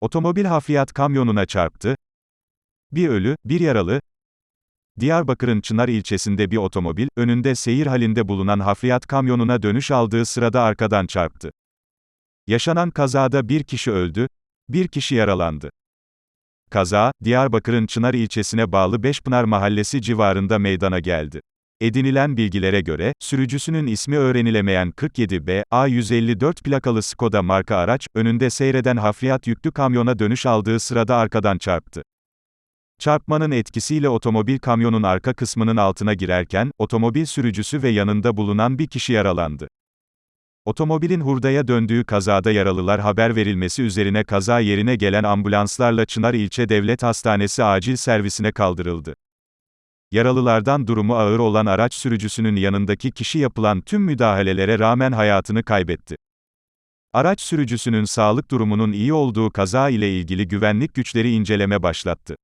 Otomobil hafriyat kamyonuna çarptı. Bir ölü, bir yaralı. Diyarbakır'ın Çınar ilçesinde bir otomobil, önünde seyir halinde bulunan hafriyat kamyonuna dönüş aldığı sırada arkadan çarptı. Yaşanan kazada bir kişi öldü, bir kişi yaralandı. Kaza, Diyarbakır'ın Çınar ilçesine bağlı Beşpınar mahallesi civarında meydana geldi. Edinilen bilgilere göre, sürücüsünün ismi öğrenilemeyen 47B, A154 plakalı Skoda marka araç, önünde seyreden hafriyat yüklü kamyona dönüş aldığı sırada arkadan çarptı. Çarpmanın etkisiyle otomobil kamyonun arka kısmının altına girerken, otomobil sürücüsü ve yanında bulunan bir kişi yaralandı. Otomobilin hurdaya döndüğü kazada yaralılar haber verilmesi üzerine kaza yerine gelen ambulanslarla Çınar İlçe Devlet Hastanesi acil servisine kaldırıldı. Yaralılardan durumu ağır olan araç sürücüsünün yanındaki kişi yapılan tüm müdahalelere rağmen hayatını kaybetti. Araç sürücüsünün sağlık durumunun iyi olduğu kaza ile ilgili güvenlik güçleri inceleme başlattı.